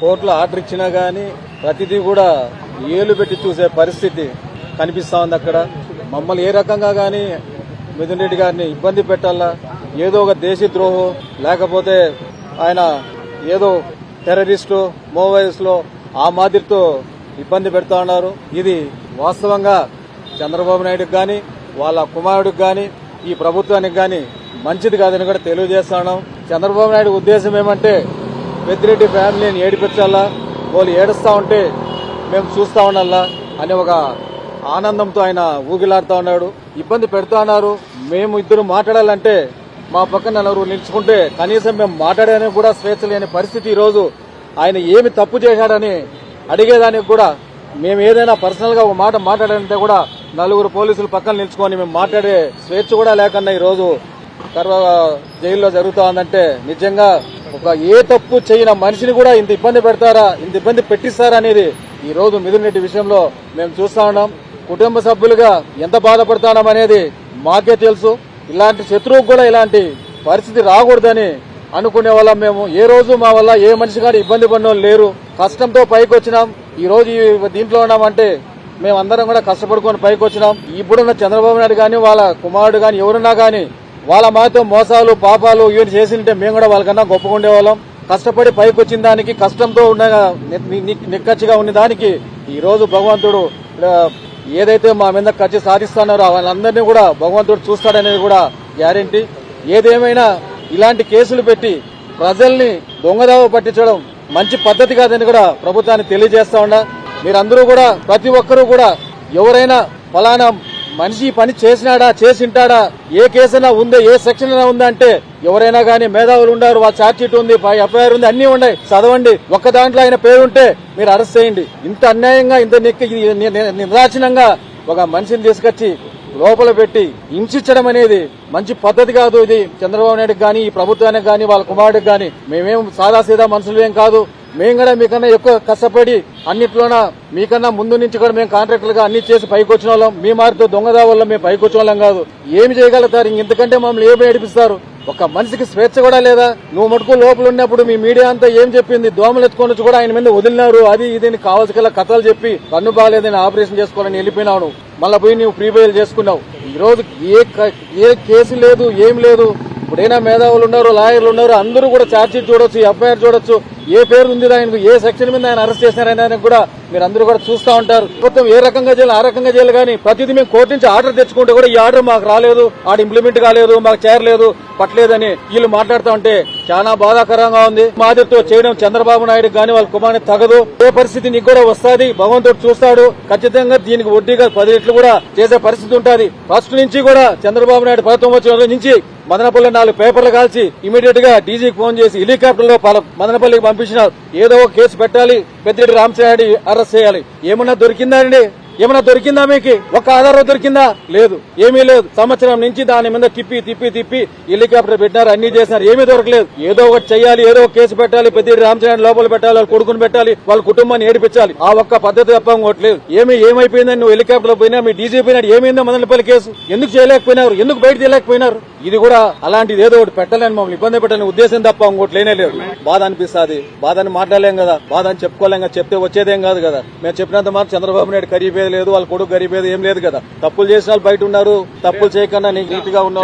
కోర్టులో ఆర్డర్ ఇచ్చినా గానీ ప్రతిదీ కూడా ఏలు పెట్టి చూసే పరిస్థితి కనిపిస్తా ఉంది అక్కడ. మమ్మల్ని ఏ రకంగా గానీ మిథున్ రెడ్డి గారిని ఇబ్బంది పెట్టాలా? ఏదో ఒక దేశద్రోహం లేకపోతే ఆయన ఏదో టెర్రరిస్టు మోవైల్స్లో ఆ మాదిరితో ఇబ్బంది పెడతా ఉన్నారు. ఇది వాస్తవంగా చంద్రబాబు నాయుడుకి గాని వాళ్ళ కుమారుడికి గాని ఈ ప్రభుత్వానికి గాని మంచిది కాదని కూడా తెలియజేస్తున్నాం చంద్రబాబు నాయుడు ఉద్దేశం ఏమంటే పెద్దిరెడ్డి ఫ్యామిలీని ఏడిపించాలా? వాళ్ళు ఏడుస్తా ఉంటే మేము చూస్తా ఉండాలా? అని ఒక ఆనందంతో ఆయన ఊగిలాడుతూ ఉన్నాడు. ఇబ్బంది పెడతా ఉన్నారు. మేము ఇద్దరు మాట్లాడాలంటే మా పక్కన నలుగురు నిలుచుకుంటే కనీసం మేము మాట్లాడడానికి కూడా స్వేచ్ఛ లేని పరిస్థితి ఈరోజు. ఆయన ఏమి తప్పు చేశాడని అడిగేదానికి కూడా మేము ఏదైనా పర్సనల్గా ఒక మాట మాట్లాడాలంటే కూడా నలుగురు పోలీసులు పక్కన నిల్చుకొని మేము మాట్లాడే స్వేచ్ఛ కూడా లేకుండా ఈరోజు తర్వాత కర్వ జైల్లో జరుగుతూ ఉందంటే నిజంగా ఒక ఏ తప్పు చేయని మనిషిని కూడా ఇంత ఇబ్బంది పెడతారా ఇంత ఇబ్బంది పెట్టిస్తారా అనేది ఈ రోజు మిథున్ రెడ్డి విషయంలో మేము చూస్తా ఉన్నాం. కుటుంబ సభ్యులుగా ఎంత బాధపడతాం అనేది మాకే తెలుసు. ఇలాంటి శత్రువుకు కూడా ఇలాంటి పరిస్థితి రాకూడదని అనుకునే వాళ్ళం మేము. ఏ రోజు మా వల్ల ఏ మనిషి కానీ ఇబ్బంది పడిన వాళ్ళు లేరు. కష్టంతో పైకి వచ్చినాం. ఈ రోజు దీంట్లో ఉన్నామంటే మేమందరం కూడా కష్టపడుకొని పైకి వచ్చినాం. ఇప్పుడున్న చంద్రబాబు నాయుడు కానీ వాళ్ళ కుమారుడు కానీ ఎవరున్నా కానీ వాళ్ళ మాతో మోసాలు పాపాలు ఇవన్నీ చేసింటే మేము కూడా వాళ్ళకన్నా గొప్పగా ఉండేవాళ్ళం. కష్టపడి పైకి వచ్చిన దానికి కష్టంతో ఉన్న నిక్కచ్చిగా ఉన్న దానికి ఈరోజు భగవంతుడు ఏదైతే మా మీద ఖర్చు సాధిస్తున్నారో వాళ్ళందరినీ కూడా భగవంతుడు చూస్తాడనేది కూడా గ్యారెంటీ. ఏదేమైనా ఇలాంటి కేసులు పెట్టి ప్రజల్ని దొంగదావ పట్టించడం మంచి పద్ధతి కాదని కూడా ప్రభుత్వానికి తెలియజేస్తా ఉన్నా. మీరందరూ కూడా ప్రతి ఒక్కరూ కూడా ఎవరైనా ఫలానా మనిషి పని చేసినాడా చేసింటాడా ఏ కేసైనా ఉందా ఏ సెక్షన్ అయినా ఉందా అంటే ఎవరైనా గానీ మేధావులు ఉన్నారు వాళ్ళ ఛార్జ్ షీట్ ఉంది ఎఫ్ఐఆర్ ఉంది అన్ని ఉన్నాయి చదవండి. ఒక్క దాంట్లో ఆయన పేరు ఉంటే మీరు అరెస్ట్ చేయండి. ఇంత అన్యాయంగా ఇంత నిర్దాచనంగా ఒక మనిషిని తీసుకొచ్చి లోపల పెట్టి హింసించడం అనేది మంచి పద్ధతి కాదు ఇది. చంద్రబాబు నాయుడుకి కానీ ఈ ప్రభుత్వానికి కానీ వాళ్ళ కుమారుడికి కానీ. మేమేం సాదాసీదా మనుషులు ఏం కాదు. మేము కూడా మీకన్నా ఎక్కువ కష్టపడి అన్నిట్లోన మీకన్నా ముందు నుంచి కూడా మేము కాంట్రాక్టర్లుగా అన్ని చేసి పైకి వచ్చిన వాళ్ళం. మీ మారితో దొంగదా వల్ల మేము పైకి వచ్చిన వాళ్ళం కాదు. ఏమి చేయగలుగుతారు? ఇంక ఇంతకంటే మమ్మల్ని ఏమి ఏడిపిస్తారు? ఒక మనిషికి స్వేచ్ఛ కూడా లేదా? నువ్వు మటుకు లోపల ఉన్నప్పుడు మీ మీడియా అంతా ఏం చెప్పింది? దోమలు ఎత్తుకొని వచ్చి కూడా ఆయన మీద వదిలినారు. అది ఇది కావాల్సిన కథలు చెప్పి కన్ను బాగాలేదని ఆపరేషన్ చేసుకోవాలని వెళ్ళిపోయినావు. మళ్ళీ పోయి నువ్వు ప్రీ బయలు చేసుకున్నావు. ఈ రోజు ఏ ఏ కేసు లేదు ఏం లేదు. ఇప్పుడైనా మేధావులు ఉన్నారు లాయర్లు ఉన్నారు అందరూ కూడా ఛార్జ్ చూడొచ్చు ఎఫ్ఐఆర్ చూడొచ్చు. ఏ పేరు ఉంది ఆయనకు ఏ సెక్షన్ మీద ఆయన అరెస్ట్ చేశారనే దానికి కూడా మీరు అందరూ కూడా చూస్తా ఉంటారు. ప్రభుత్వం ఏ రకంగా చేయాలి ఆ రకంగా చేయాలి కానీ ప్రతిదీ మేము కోర్టు నుంచి ఆర్డర్ తెచ్చుకుంటే కూడా ఈ ఆర్డర్ మాకు రాలేదు ఆడ ఇంప్లిమెంట్ కాలేదు మాకు చేరలేదు పట్టలేదని వీళ్ళు మాట్లాడుతూ ఉంటే చాలా బాధాకరంగా ఉంది. మాదిరితో చేయడం చంద్రబాబు నాయుడు కానీ వాళ్ళ కుమారుని తగదు. ఏ పరిస్థితి నీకు కూడా వస్తాది? భగవంతుడు చూస్తాడు. ఖచ్చితంగా దీనికి వడ్డీగా పది రెట్లు కూడా చేసే పరిస్థితి ఉంటుంది. ఫస్ట్ నుంచి కూడా చంద్రబాబు నాయుడు ప్రభుత్వం వచ్చిన నుంచి మదనపల్లి నాలుగు పేపర్లు కాల్చి ఇమీడియట్గా డీజీకి ఫోన్ చేసి హెలికాప్టర్లో పల- మదనపల్లికి పంపించినారు ఏదో కేసు పెట్టాలి. పెద్దిరెడ్డి రామచంద్రారెడ్డి అరెస్ట్ చేయాలి. ఏమన్నా దొరికిందా అండి? ఏమైనా దొరికిందా మీకు? ఒక ఆధారం దొరికిందా? లేదు. ఏమీ లేదు. సంవత్సరం నుంచి దాని మీద తిప్పి తిప్పి తిప్పి హెలికాప్టర్ పెట్టినారు అన్ని చేసినారు. ఏమీ దొరకలేదు. ఏదో ఒకటి చేయాలి ఏదో ఒక కేసు పెట్టాలి పెద్దిరెడ్డి రామచరణ్ లోపల పెట్టాలి వాళ్ళ కొడుకుని పెట్టాలి వాళ్ళ కుటుంబాన్ని ఏడిపించాలి. ఆ ఒక్క పద్ధతి తప్ప ఇంకోట్లేదు ఏమి ఏమైపోయిందని నువ్వు హెలికాప్టర్ పోయినా మీ డీజీపీ పోయినాడు ఏమైందో మదనపల్లి కేసు? ఎందుకు చేయలేకపోయినారు? ఎందుకు బయట తీయలేకపోయినారు? ఇది కూడా అలాంటిది ఏదో ఒకటి పెట్టాలని మమ్మల్ని ఇబ్బంది పెట్టాలని ఉద్దేశం తప్ప ఇంకోటి లేనే లేదు. బాధ అనిపిస్తుంది. బాధ అని మాట్లాడలేం కదా. బాధ అని చెప్పుకోలేం కదా. చెప్తే వచ్చేదేం కాదు కదా. మేము చెప్పినంత మాత్రం చంద్రబాబు నాయుడు కరిగిపోయేది లేదు వాళ్ళ కొడుకు గరీబేది ఏం లేదు కదా. తప్పులు చేసిన వాళ్ళు బయట ఉన్నారు తప్పులు చేయకుండా నీకు నీట్గా ఉన్న